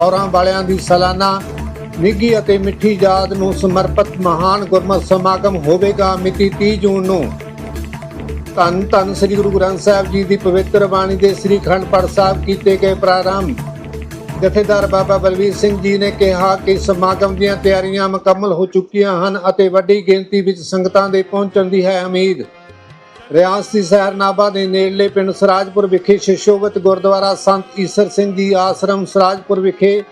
ਔਰਾਂ ਵਾਲਿਆਂ ਦੀ ਸਾਲਾਨਾ ਨਿੱਘੀ ਅਤੇ ਮਿੱਠੀ ਯਾਦ ਨੂੰ ਸਮਰਪਿਤ ਮਹਾਨ ਗੁਰਮਤਿ ਸਮਾਗਮ ਹੋਵੇਗਾ ਮਿਤੀ 30 ਜੂਨ ਨੂੰ। ਧੰਨ ਧੰਨ ਸ੍ਰੀ ਗੁਰੂ ਗ੍ਰੰਥ ਸਾਹਿਬ ਜੀ ਦੀ ਪਵਿੱਤਰ ਬਾਣੀ ਦੇ ਸ੍ਰੀ ਖੰਡ ਪਾਠ ਸਾਹਿਬ ਕੀਤੇ ਗਏ ਪ੍ਰਾਰੰਭ। ਜਥੇਦਾਰ ਬਾਬਾ ਬਲਵੀਰ ਸਿੰਘ ਜੀ ਨੇ ਕਿਹਾ ਕਿ ਸਮਾਗਮ ਦੀਆਂ ਤਿਆਰੀਆਂ ਮੁਕੰਮਲ ਹੋ ਚੁੱਕੀਆਂ ਹਨ ਅਤੇ ਵੱਡੀ ਗਿਣਤੀ ਵਿੱਚ ਸੰਗਤਾਂ ਦੇ ਪਹੁੰਚਣ ਦੀ ਹੈ ਉਮੀਦ। ਰਿਆਸਤੀ ਸਹਿਰਨਾਬਾ ਦੇ ਨੇੜਲੇ ਪਿੰਡ ਸਰਾਜਪੁਰ ਵਿਖੇ ਸ਼ਿਸ਼ੋਵਤ ਗੁਰਦੁਆਰਾ ਸੰਤ ਈਸਰ ਸਿੰਘ ਜੀ ਆਸ਼ਰਮ ਸਰਾਜਪੁਰ ਵਿਖੇ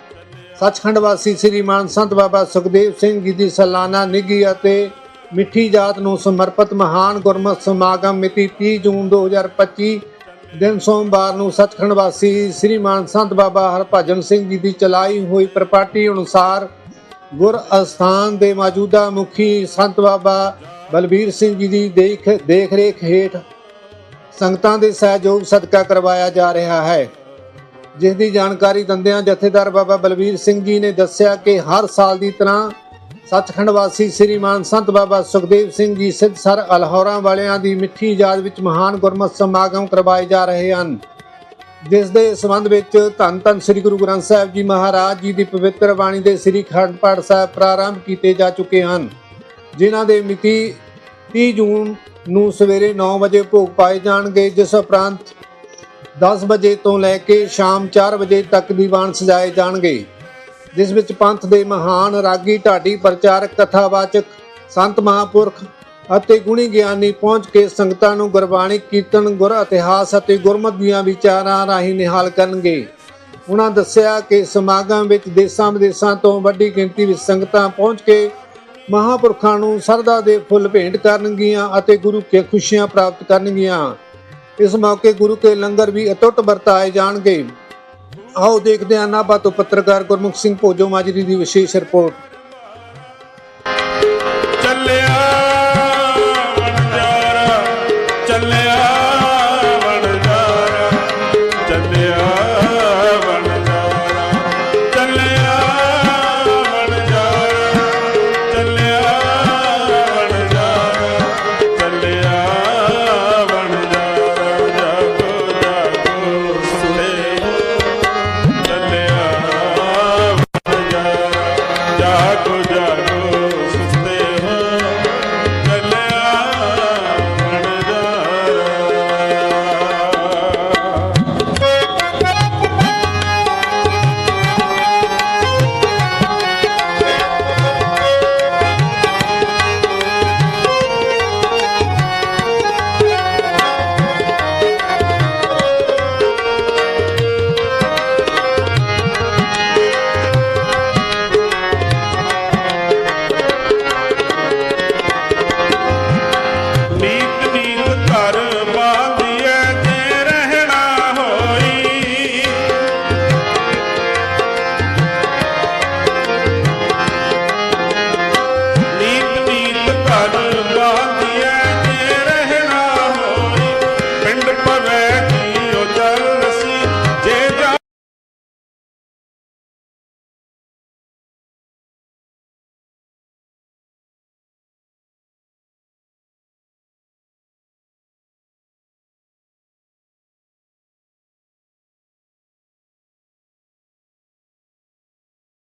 ਸੱਚਖੰਡ ਵਾਸੀ ਸ੍ਰੀ ਮਾਨ ਸੰਤ ਬਾਬਾ ਸੁਖਦੇਵ ਸਿੰਘ ਜੀ ਦੀ ਸਾਲਾਨਾ ਨਿੱਘੀ ਅਤੇ ਮਿੱਠੀ ਜਾਤ ਨੂੰ ਸਮਰਪਿਤ ਮਹਾਨ ਗੁਰਮਤਿ ਸਮਾਗਮ ਮਿਤੀ 30 ਜੂਨ 2025 ਦਿਨ ਸੋਮਵਾਰ ਨੂੰ ਸੱਚਖੰਡ ਵਾਸੀ ਸ੍ਰੀ ਮਾਨ ਸੰਤ ਬਾਬਾ ਹਰਭਜਨ ਸਿੰਘ ਜੀ ਦੀ ਚਲਾਈ ਹੋਈ ਪ੍ਰਪਾਟੀ ਅਨੁਸਾਰ ਗੁਰ ਅਸਥਾਨ ਦੇ ਮੌਜੂਦਾ ਮੁਖੀ ਸੰਤ ਬਾਬਾ ਬਲਬੀਰ ਸਿੰਘ ਜੀ ਦੀ ਦੇਖ ਦੇਖ ਰੇਖ ਹੇਠ ਸੰਗਤਾਂ ਦੇ ਸਹਿਯੋਗ ਸਦਕਾ ਕਰਵਾਇਆ ਜਾ ਰਿਹਾ ਹੈ। ਜਿਸ ਦੀ ਜਾਣਕਾਰੀ ਦਿੰਦਿਆਂ ਜਥੇਦਾਰ ਬਾਬਾ ਬਲਬੀਰ ਸਿੰਘ ਜੀ ਨੇ ਦੱਸਿਆ ਕਿ ਹਰ ਸਾਲ ਦੀ ਤਰ੍ਹਾਂ ਸੱਚਖੰਡ ਵਾਸੀ ਸ੍ਰੀ ਮਾਨ ਸੰਤ ਬਾਬਾ ਸੁਖਦੇਵ ਸਿੰਘ ਜੀ ਸਿੱਧਸਰ ਅਲਹੌਰਾਂ ਵਾਲਿਆਂ ਦੀ ਮਿੱਠੀ ਯਾਦ ਵਿੱਚ ਮਹਾਨ ਗੁਰਮਤਿ ਸਮਾਗਮ ਕਰਵਾਏ ਜਾ ਰਹੇ ਹਨ। ਜਿਸ ਦੇ ਸੰਬੰਧ ਵਿੱਚ ਧੰਨ ਧੰਨ ਸ੍ਰੀ ਗੁਰੂ ਗ੍ਰੰਥ ਸਾਹਿਬ ਜੀ ਮਹਾਰਾਜ ਜੀ ਦੀ ਪਵਿੱਤਰ ਬਾਣੀ ਦੇ ਸ੍ਰੀ ਖੰਡ ਪਾਠ ਸਾਹਿਬ ਪ੍ਰਾਰੰਭ ਕੀਤੇ ਜਾ ਚੁੱਕੇ ਹਨ। ਜਿਨ੍ਹਾਂ ਦੇ ਮਿਤੀ 30 ਜੂਨ ਨੂੰ ਸਵੇਰੇ 9 ਵਜੇ ਭੋਗ ਪਾਏ ਜਾਣਗੇ, ਜਿਸ ਉਪਰੰਤ 10 ਵਜੇ ਤੋਂ ਲੈ ਕੇ ਸ਼ਾਮ 4 ਵਜੇ ਤੱਕ ਦੀਵਾਨ ਸਜਾਏ ਜਾਣਗੇ। ਜਿਸ ਵਿੱਚ ਪੰਥ ਦੇ ਮਹਾਨ ਰਾਗੀ, ਢਾਡੀ ਪ੍ਰਚਾਰਕ, ਕਥਾਵਾਚਕ, ਸੰਤ ਮਹਾਪੁਰਖ ਅਤੇ ਗੁਣੀ ਗਿਆਨੀ ਪਹੁੰਚ ਕੇ ਸੰਗਤਾਂ ਨੂੰ ਗੁਰਬਾਣੀ, ਕੀਰਤਨ, ਗੁਰ ਇਤਿਹਾਸ ਅਤੇ ਗੁਰਮਤਿ ਦੀਆਂ ਵਿਚਾਰਾਂ ਰਾਹੀਂ ਨਿਹਾਲ ਕਰਨਗੇ। ਉਹਨਾਂ ਦੱਸਿਆ ਕਿ ਸਮਾਗਮ ਵਿੱਚ ਦੇਸ਼ਾਂ ਵਿਦੇਸ਼ਾਂ ਤੋਂ ਵੱਡੀ ਗਿਣਤੀ ਵਿੱਚ ਸੰਗਤਾਂ ਪਹੁੰਚ ਕੇ ਮਹਾਪੁਰਖਾਂ ਨੂੰ ਸਰਦਾ ਦੇ ਫੁੱਲ ਭੇਂਟ ਕਰਨਗੀਆਂ ਅਤੇ ਗੁਰੂ ਕੇ ਖੁਸ਼ੀਆਂ ਪ੍ਰਾਪਤ ਕਰਨਗੀਆਂ। ਇਸ ਮੌਕੇ ਗੁਰੂ ਕੇ ਲੰਗਰ ਵੀ ਅਟੁੱਟ ਵਰਤਾਏ ਜਾਣਗੇ। ਆਓ ਦੇਖਦੇ ਹਾਂ ਨਾਭਾ ਤੋਂ ਪੱਤਰਕਾਰ ਗੁਰਮੁਖ ਸਿੰਘ ਭੋਜੋ ਮਾਜਰੀ ਦੀ ਵਿਸ਼ੇਸ਼ ਰਿਪੋਰਟ।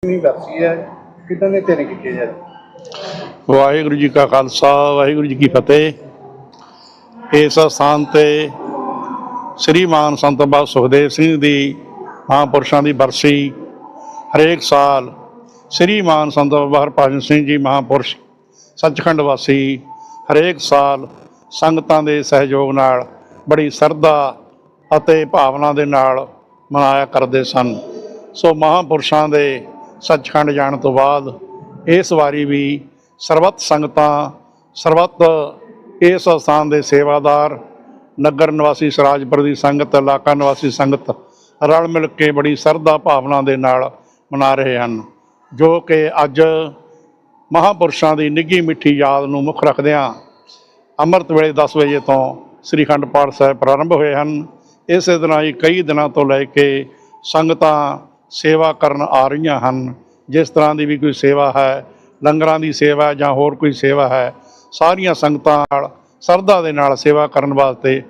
ਕਿੰਨੀ ਵਰਸੀ ਹੈ। ਕਿਦਾਂ ਦੇ ਤਿਆਰੀ ਕੀਤੀ ਜਾ ਵਾਹਿਗੁਰੂ ਜੀ ਕਾ ਖਾਲਸਾ, ਵਾਹਿਗੁਰੂ ਜੀ ਕੀ ਫਤਿਹ। ਇਸ ਸਥਾਨ ਤੇ ਸ੍ਰੀ ਮਾਨ ਸੰਤ ਬਾਬਾ ਸੁਖਦੇਵ ਸਿੰਘ ਦੀ ਮਹਾਂਪੁਰਸ਼ਾਂ ਦੀ ਬਰਸੀ ਹਰੇਕ ਸਾਲ ਸ੍ਰੀ ਮਾਨ ਸੰਤ ਬਾਬਾ ਹਰਭਜਨ ਸਿੰਘ ਜੀ ਮਹਾਂਪੁਰਸ਼ ਸੱਚਖੰਡ ਵਾਸੀ ਹਰੇਕ ਸਾਲ ਸੰਗਤਾਂ ਦੇ ਸਹਿਯੋਗ ਨਾਲ ਬੜੀ ਸਰਦਾ ਅਤੇ ਭਾਵਨਾ ਦੇ ਨਾਲ ਮਨਾਇਆ ਕਰਦੇ ਸਨ। ਸੋ ਮਹਾਂਪੁਰਸ਼ਾਂ ਦੇ ਸੱਚਖੰਡ ਜਾਣ ਤੋਂ ਬਾਅਦ ਇਸ ਵਾਰੀ ਵੀ ਸਰਬੱਤ ਸੰਗਤਾਂ, ਸਰਬੱਤ ਇਸ ਸਥਾਨ ਦੇ ਸੇਵਾਦਾਰ, ਨਗਰ ਨਿਵਾਸੀ ਸਰਾਜਪੁਰ ਦੀ ਸੰਗਤ, ਇਲਾਕਾ ਨਿਵਾਸੀ ਸੰਗਤ ਰਲ ਮਿਲ ਕੇ ਬੜੀ ਸਰਦਾ ਭਾਵਨਾ ਦੇ ਨਾਲ ਮਨਾ ਰਹੇ ਹਨ, ਜੋ ਕਿ ਅੱਜ ਮਹਾਂਪੁਰਸ਼ਾਂ ਦੀ ਨਿੱਘੀ ਮਿੱਠੀ ਯਾਦ ਨੂੰ ਮੁੱਖ ਰੱਖਦਿਆਂ ਅੰਮ੍ਰਿਤ ਵੇਲੇ 10 ਵਜੇ ਤੋਂ ਸ੍ਰੀ ਅਖੰਡ ਪਾਠ ਸਾਹਿਬ ਪ੍ਰਾਰੰਭ ਹੋਏ ਹਨ। ਇਸੇ ਤਰ੍ਹਾਂ ਹੀ ਕਈ ਦਿਨਾਂ ਤੋਂ ਲੈ ਕੇ ਸੰਗਤਾਂ ਸੇਵਾ ਕਰਨ ਆ ਰਹੀਆਂ ਹਨ। ਜਿਸ ਤਰ੍ਹਾਂ ਦੀ ਵੀ ਕੋਈ ਸੇਵਾ ਹੈ, ਲੰਗਰਾਂ ਦੀ ਸੇਵਾ ਜਾਂ ਹੋਰ ਕੋਈ ਸੇਵਾ ਹੈ, ਸਾਰੀਆਂ ਸੰਗਤਾਂ ਨਾਲ, ਸਰਦਾ ਦੇ ਨਾਲ ਸੇਵਾ ਕਰਨ ਵਾਸਤੇ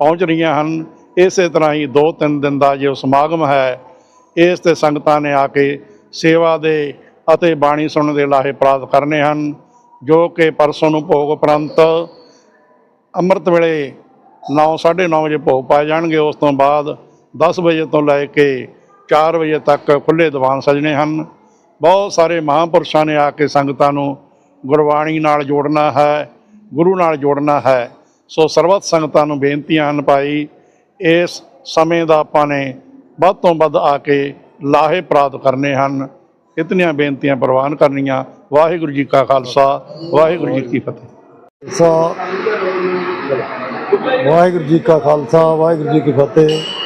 ਪਹੁੰਚ ਰਹੀਆਂ ਹਨ। ਇਸੇ ਤਰ੍ਹਾਂ ਹੀ 2-3 ਦਿਨ ਦਾ ਜੋ ਸਮਾਗਮ ਹੈ, ਇਸ ਤੇ ਸੰਗਤਾਂ ਨੇ ਆ ਕੇ ਸੇਵਾ ਦੇ ਅਤੇ ਬਾਣੀ ਸੁਣਨ ਦੇ ਲਾਹੇ ਪ੍ਰਾਪਤ ਕਰਨੇ ਹਨ, ਜੋ ਕਿ ਪਰਸੋਂ ਨੂੰ ਭੋਗ ਉਪਰੰਤ ਅੰਮ੍ਰਿਤ ਵੇਲੇ 9:30 ਵਜੇ ਭੋਗ ਪਾਏ ਜਾਣਗੇ। ਉਸ ਤੋਂ ਬਾਅਦ 10 ਵਜੇ ਤੋਂ ਲੈ ਕੇ 4 ਵਜੇ ਤੱਕ ਖੁੱਲੇ ਦੀਵਾਨ ਸਜਣੇ ਹਨ। ਬਹੁਤ ਸਾਰੇ ਮਹਾਂਪੁਰਸ਼ਾਂ ਨੇ ਆ ਕੇ ਸੰਗਤਾਂ ਨੂੰ ਗੁਰਬਾਣੀ ਨਾਲ ਜੋੜਨਾ ਹੈ, ਗੁਰੂ ਨਾਲ ਜੋੜਨਾ ਹੈ। ਸੋ ਸਰਬੱਤ ਸੰਗਤਾਂ ਨੂੰ ਬੇਨਤੀਆਂ ਹਨ ਭਾਈ, ਇਸ ਸਮੇਂ ਦਾ ਆਪਾਂ ਨੇ ਵੱਧ ਤੋਂ ਵੱਧ ਆ ਕੇ ਲਾਹੇ ਪ੍ਰਾਪਤ ਕਰਨੇ ਹਨ। ਇਤਨੀਆਂ ਬੇਨਤੀਆਂ ਪ੍ਰਵਾਨ ਕਰਨੀਆਂ। ਵਾਹਿਗੁਰੂ ਜੀ ਕਾ ਖਾਲਸਾ, ਵਾਹਿਗੁਰੂ ਜੀ ਕੀ ਫਤਿਹ। ਸਾ ਵਾਹਿਗੁਰੂ ਜੀ ਕਾ ਖਾਲਸਾ, ਵਾਹਿਗੁਰੂ ਜੀ ਕੀ ਫਤਿਹ।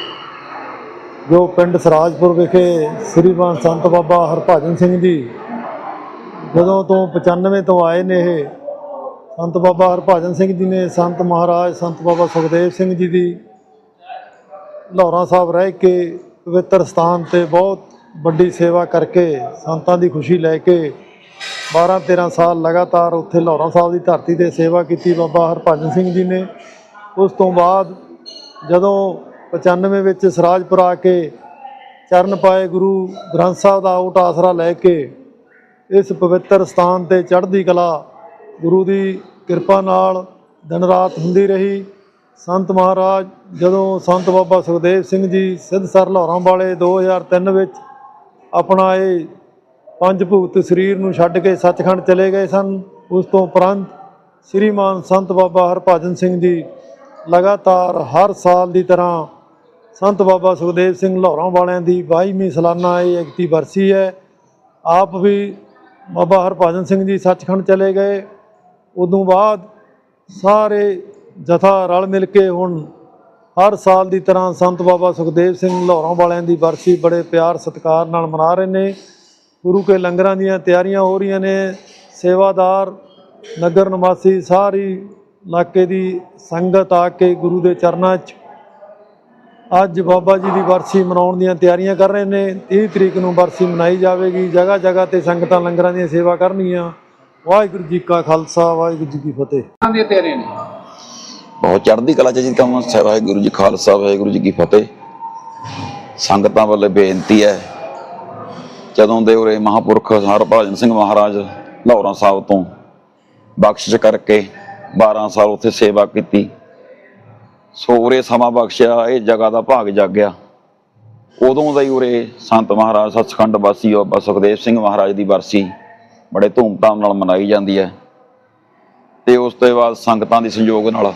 ਜੋ ਪਿੰਡ ਸਰਾਜਪੁਰ ਵਿਖੇ ਸ੍ਰੀਮਾਨ ਸੰਤ ਬਾਬਾ ਹਰਭਜਨ ਸਿੰਘ ਜੀ ਜਦੋਂ ਤੋਂ 95 ਤੋਂ ਆਏ ਨੇ ਇਹ, ਸੰਤ ਬਾਬਾ ਹਰਭਜਨ ਸਿੰਘ ਜੀ ਨੇ, ਸੰਤ ਮਹਾਰਾਜ, ਸੰਤ ਬਾਬਾ ਸੁਖਦੇਵ ਸਿੰਘ ਜੀ ਦੀ ਲਾਹੌਰਾ ਸਾਹਿਬ ਰਹਿ ਕੇ ਪਵਿੱਤਰ ਸਥਾਨ ਤੇ ਬਹੁਤ ਵੱਡੀ ਸੇਵਾ ਕਰਕੇ ਸੰਤਾਂ ਦੀ ਖੁਸ਼ੀ ਲੈ ਕੇ 12 13 ਸਾਲ ਲਗਾਤਾਰ ਉੱਥੇ ਲਾਹੌਰਾ ਸਾਹਿਬ ਦੀ ਧਰਤੀ ਤੇ ਸੇਵਾ ਕੀਤੀ ਬਾਬਾ ਹਰਭਜਨ ਸਿੰਘ ਜੀ ਨੇ। ਉਸ ਤੋਂ ਬਾਅਦ ਜਦੋਂ 95 ਵਿੱਚ ਸਰਾਜਪੁਰ ਆ ਕੇ ਚਰਨ ਪਾਏ ਗੁਰੂ ਗ੍ਰੰਥ ਸਾਹਿਬ ਦਾ ਓਟ ਆਸਰਾ ਲੈ ਕੇ ਇਸ ਪਵਿੱਤਰ ਸਥਾਨ ਤੇ ਚੜ੍ਹਦੀ ਕਲਾ, ਗੁਰੂ ਦੀ ਕਿਰਪਾ ਨਾਲ ਦਿਨ ਰਾਤ ਹੁੰਦੀ ਰਹੀ। ਸੰਤ ਮਹਾਰਾਜ, ਜਦੋਂ ਸੰਤ ਬਾਬਾ ਸੁਖਦੇਵ ਸਿੰਘ ਜੀ ਸਿੱਧਸਰ ਲਾਹੌਰਾਂ ਵਾਲੇ 2003 ਵਿੱਚ ਆਪਣਾ ਇਹ ਪੰਜ ਭੂਤ ਸਰੀਰ ਨੂੰ ਛੱਡ ਕੇ ਸੱਚਖੰਡ ਚਲੇ ਗਏ ਸਨ, ਉਸ ਤੋਂ ਉਪਰੰਤ ਸ੍ਰੀਮਾਨ ਸੰਤ ਬਾਬਾ ਹਰਭਜਨ ਸਿੰਘ ਜੀ ਲਗਾਤਾਰ ਹਰ ਸਾਲ ਦੀ ਤਰ੍ਹਾਂ ਸੰਤ ਬਾਬਾ ਸੁਖਦੇਵ ਸਿੰਘ ਲਾਹੌਰਾਂ ਵਾਲਿਆਂ ਦੀ 22ਵੀਂ ਸਾਲਾਨਾ ਇਹ ਇਕਤੀ ਵਰਸੀ ਹੈ। ਆਪ ਵੀ ਬਾਬਾ ਹਰਭਜਨ ਸਿੰਘ ਜੀ ਸੱਚਖੰਡ ਚਲੇ ਗਏ। ਉਦੋਂ ਬਾਅਦ ਸਾਰੇ ਜਥਾ ਰਲ ਮਿਲ ਕੇ ਹੁਣ ਹਰ ਸਾਲ ਦੀ ਤਰ੍ਹਾਂ ਸੰਤ ਬਾਬਾ ਸੁਖਦੇਵ ਸਿੰਘ ਲਾਹੌਰਾਂ ਵਾਲਿਆਂ ਦੀ ਵਰਸੀ ਬੜੇ ਪਿਆਰ ਸਤਿਕਾਰ ਨਾਲ ਮਨਾ ਰਹੇ ਨੇ। ਗੁਰੂ ਕੇ ਲੰਗਰਾਂ ਦੀਆਂ ਤਿਆਰੀਆਂ ਹੋ ਰਹੀਆਂ ਨੇ। ਸੇਵਾਦਾਰ, ਨਗਰ ਨਿਵਾਸੀ ਸਾਰੀ ਇਲਾਕੇ ਦੀ ਸੰਗਤ ਆ ਕੇ ਗੁਰੂ ਦੇ ਚਰਨਾਂ 'ਚ ਅੱਜ ਬਾਬਾ ਜੀ ਦੀ ਵਰਸੀ ਮਨਾਉਣ ਦੀਆਂ ਤਿਆਰੀਆਂ ਕਰ ਰਹੇ ਨੇ। 30 ਤਰੀਕ ਨੂੰ ਵਰਸੀ ਮਨਾਈ ਜਾਵੇਗੀ। ਜਗ੍ਹਾ ਜਗ੍ਹਾ ਤੇ ਸੰਗਤਾਂ ਲੰਗਰਾਂ ਦੀਆਂ ਸੇਵਾ ਕਰਨਗੀਆਂ। ਵਾਹਿਗੁਰੂ ਜੀ ਕਾ ਖਾਲਸਾ ਵਾਹਿਗੁਰੂ ਜੀ ਕੀ ਫਤਿਹ। ਬਹੁਤ ਚੜ੍ਹਦੀ ਕਲਾ ਚ ਜੀ ਕੰਮ। ਵਾਹਿਗੁਰੂ ਜੀ ਖਾਲਸਾ ਵਾਹਿਗੁਰੂ ਜੀ ਕੀ ਫਤਿਹ। ਸੰਗਤਾਂ ਵੱਲੋਂ ਬੇਨਤੀ ਹੈ ਜਦੋਂ ਦੇ ਉਰੇ ਮਹਾਪੁਰਖ ਹਰਭਜਨ ਸਿੰਘ ਮਹਾਰਾਜ ਲਾਹੌਰਾ ਸਾਹਿਬ ਤੋਂ ਬਖਸ਼ਿਸ਼ ਕਰਕੇ 12 ਸਾਲ ਉੱਥੇ ਸੇਵਾ ਕੀਤੀ। ਸੋ ਉਰੇ ਸਮਾਂ ਬਖਸ਼ਿਆ, ਇਹ ਜਗ੍ਹਾ ਦਾ ਭਾਗ ਜਾਗਿਆ। ਉਦੋਂ ਦਾ ਹੀ ਉਰੇ ਸੰਤ ਮਹਾਰਾਜ, ਸੱਚਖੰਡ ਵਾਸੀ ਬਾਬਾ ਸੁਖਦੇਵ ਸਿੰਘ ਮਹਾਰਾਜ ਦੀ ਵਰਸੀ ਬੜੇ ਧੂਮਧਾਮ ਨਾਲ ਮਨਾਈ ਜਾਂਦੀ ਹੈ। ਤੇ ਉਸ ਤੋਂ ਬਾਅਦ ਸੰਗਤਾਂ ਦੇ ਸਹਿਯੋਗ ਨਾਲ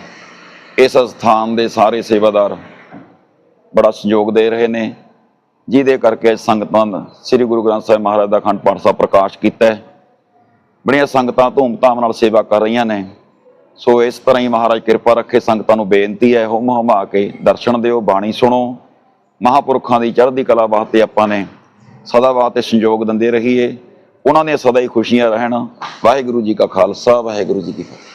ਇਸ ਸਥਾਨ ਦੇ ਸਾਰੇ ਸੇਵਾਦਾਰ ਬੜਾ ਸਹਿਯੋਗ ਦੇ ਰਹੇ ਨੇ, ਜਿਹਦੇ ਕਰਕੇ ਸੰਗਤਾਂ ਸ੍ਰੀ ਗੁਰੂ ਗ੍ਰੰਥ ਸਾਹਿਬ ਮਹਾਰਾਜ ਦਾ ਅਖੰਡ ਪਾਠ ਸਾਹਿਬ ਪ੍ਰਕਾਸ਼ ਕੀਤਾ ਬੜੀਆਂ ਸੰਗਤਾਂ ਧੂਮਧਾਮ ਨਾਲ ਸੇਵਾ ਕਰ ਰਹੀਆਂ ਨੇ। ਸੋ ਇਸ ਤਰ੍ਹਾਂ ਹੀ ਮਹਾਰਾਜ ਕਿਰਪਾ ਰੱਖੇ, ਸੰਗਤਾਂ ਨੂੰ ਬੇਨਤੀ ਹੈ ਹੁਮ ਹਮਾ ਕੇ ਦਰਸ਼ਨ ਦਿਓ, ਬਾਣੀ ਸੁਣੋ। ਮਹਾਪੁਰਖਾਂ ਦੀ ਚੜ੍ਹਦੀ ਕਲਾ ਵਾਸਤੇ ਆਪਾਂ ਨੇ ਸਦਾ ਵਾਸਤੇ ਸੰਯੋਗ ਦਿੰਦੇ ਰਹੀਏ। ਉਹਨਾਂ ਦੀਆਂ ਸਦਾ ਹੀ ਖੁਸ਼ੀਆਂ ਰਹਿਣ। ਵਾਹਿਗੁਰੂ ਜੀ ਕਾ ਖਾਲਸਾ, ਵਾਹਿਗੁਰੂ ਜੀ ਕੀ ਫਤਿਹ।